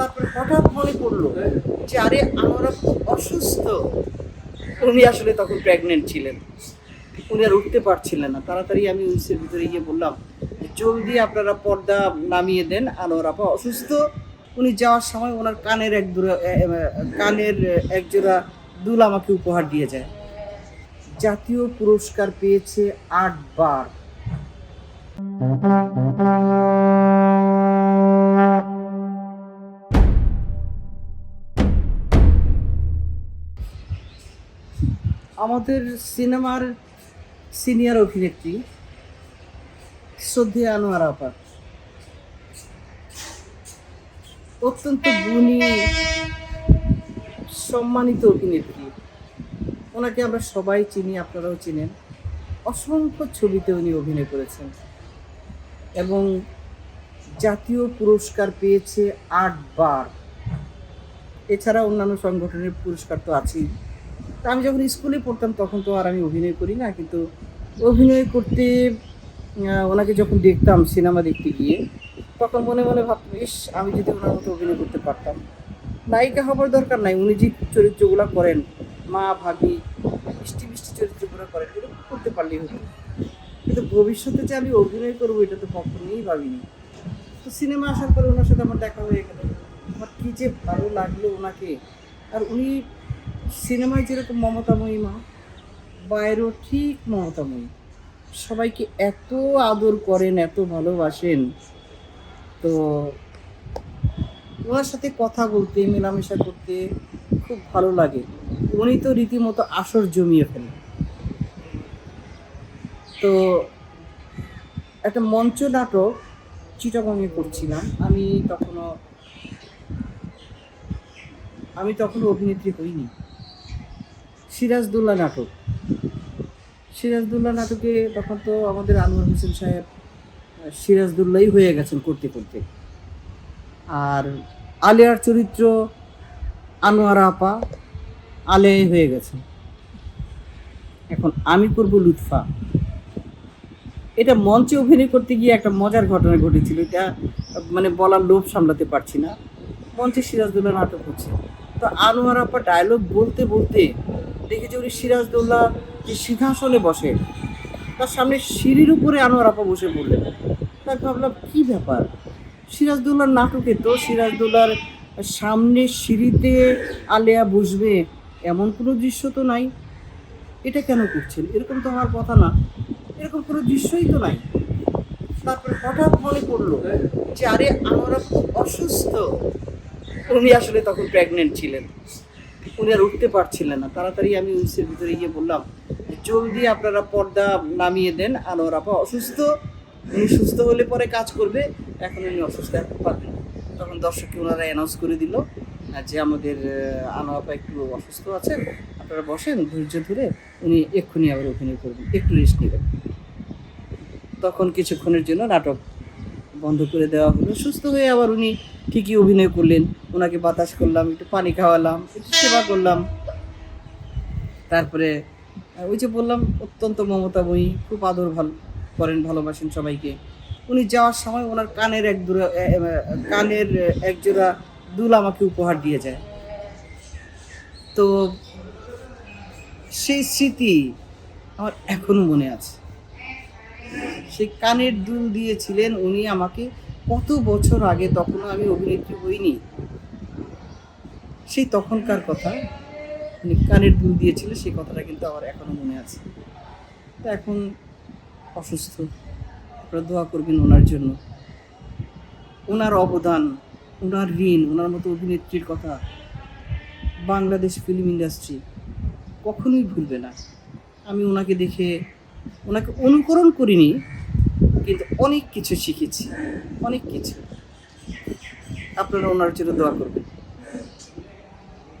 তারপরে হঠাৎ মনে পড়ল যে, আরে, আমরা অসুস্থ। উনি আসলে তখন প্রেগনেন্ট ছিলেন। উনি আর উঠতে পারছিলেন না। তাড়াতাড়ি আমি উইসের ভিতরে গিয়ে বললাম, জলদি আপনারা পর্দা নামিয়ে দেন আনোয়ার আপা অসুস্থ। উনি যাওয়ার সময় ওনার কানের এক কানের একজোড়া দুল আমাকে উপহার দিয়ে যায়। জাতীয় পুরস্কার পেয়েছে আটবার। আমাদের সিনেমার সিনিয়র অভিনেত্রী শ্রদ্ধে আনোয়ার আপা। অত্যন্ত গুণী, সম্মানিত অভিনেত্রী। ওনাকে আমরা সবাই চিনি, আপনারাও চিনেন। অসংখ্য ছবিতে উনি অভিনয় করেছেন। এবং জাতীয় পুরস্কার পেয়েছে আটবার। এছাড়া অন্যান্য সংগঠনের পুরস্কার তো আছেই। আমি যখন স্কুলে পড়তাম তখন তো আর আমি অভিনয় করি না, কিন্তু অভিনয় করতে ওনাকে যখন দেখতাম সিনেমা দেখতে গিয়ে, তখন মনে মনে ভাবতাম, ইস, আমি যদি ওনার মতো অভিনয় করতে পারতাম। নায়িকা হবার দরকার নাই, উনি যে চরিত্রগুলো করেন, মা, ভাবি, মিষ্টি মিষ্টি চরিত্রগুলো করেন, এরকম করতে পারলেই হতো। কিন্তু ভবিষ্যতে যে আমি অভিনয় করব, এটা তো কখনোই ভাবিনি। তো সিনেমা আসার পরে ওনার সাথে আমার দেখা হয়ে গেল। আমার কী যে ভালো লাগল ওনাকে। আর উনি সিনেমায় যেরকম মমতাময়ী মা বাইরেও ঠিক মমতাময়ী সবাইকে এত আদর করেন, এত ভালোবাসেন। তো ওনার সাথে কথা বলতে, মেলামেশা করতে খুব ভালো লাগে। উনি তো রীতিমতো আসর জমিয়ে ফেলেন। তো একটা মঞ্চ নাটক চিটাগংয়ে করছিলাম। আমি তখনও, আমি তখন অভিনেত্রী হইনি। সিরাজদুল্লাহ নাটক। সিরাজদুল্লাহ নাটকে তখন তো আমাদের আনোয়ার হোসেন সাহেব সিরাজদুল্লাহই হয়ে গেছেন করতে করতে। আর আলিয়ার চরিত্র আনোয়ার আপা, আলিয়াই হয়ে গেছে এখন আমি করব লুৎফা। এটা মঞ্চে অভিনয় করতে গিয়ে একটা মজার ঘটনা ঘটেছিল, এটা মানে বলার লোভ সামলাতে পারছি না। মঞ্চে সিরাজদৌল্লা নাটক হচ্ছে। তো আনোয়ার আপা ডায়লগ বলতে বলতে দেখে যে উনি সিরাজদৌল্লা যে সিংহাসনে বসে। তার সামনে সিঁড়ির উপরে আনোয়ার আপা বসে পড়লেন। তাই ভাবলাম, কি ব্যাপার? সিরাজদৌল্লার নাটকে তো সিরাজদৌল্লার সামনে সিঁড়িতে আলেয়া বসবে, এমন কোনো দৃশ্য তো নাই। এটা কেন করছেন? এরকম তো হওয়ার কথা না। এরকম কোনো দৃশ্যই তো নাই। তারপরে হঠাৎ মনে পড়ল যে, আরে আমরা অসুস্থ। উনি আসলে তখন প্রেগনেন্ট ছিলেন। উনি আর উঠতে পারছিলেন না। তাড়াতাড়ি আমি উইসের ভিতরে গিয়ে বললাম জলদি আপনারা পর্দা নামিয়ে দেন আনোয়ার আপা অসুস্থ। উনি সুস্থ হলে পরে কাজ করবে এখন উনি অসুস্থ এখন পারবেন তখন দর্শককে ওনারা অ্যানাউন্স করে দিল আহ, যে আমাদের আনোয়ার আপা একটু অসুস্থ আছেন আপনারা বসেন ধৈর্য ধরে উনি এক্ষুনি আবার অভিনয় করবেন একটু রেস্ট নেবেন। তখন কিছুক্ষণের জন্য নাটক বন্ধ করে দেওয়া হলো। সুস্থ হয়ে আবার উনি ঠিকই অভিনয় করলেন। ওনাকে বাতাস করলাম, একটু পানি খাওয়ালাম, একটু সেবা করলাম। তারপরে ওই যে বললাম, অত্যন্ত মমতাময়ী, খুব আদর ভালো, করেন, ভালোবাসেন সবাইকে। উনি যাওয়ার সময় ওনার কানের এক দুরা কানের এক জোড়া দুল আমাকে উপহার দিয়ে যায়। তো সেই স্মৃতি আমার এখনও মনে আছে। সেই কানের দুল দিয়েছিলেন উনি আমাকে কত বছর আগে, তখনও আমি অভিনেত্রী হইনি। সেই তখনকার কথা, উনি কানের দুল দিয়েছিল সেই কথাটা কিন্তু আমার এখনও মনে আছে। তো এখন অসুস্থ, আপনারা দোয়া করবেন ওনার জন্য। ওনার অবদান, ওনার ঋণ, ওনার মতো অভিনেত্রীর কথা বাংলাদেশ ফিল্ম ইন্ডাস্ট্রি কখনোই ভুলবে না। আমি ওনাকে দেখে, ওনাকে অনুকরণ করিনি কিন্তু অনেক কিছু শিখেছি অনেক কিছু। আপনারা ওনার জন্য দোয়া করবেন।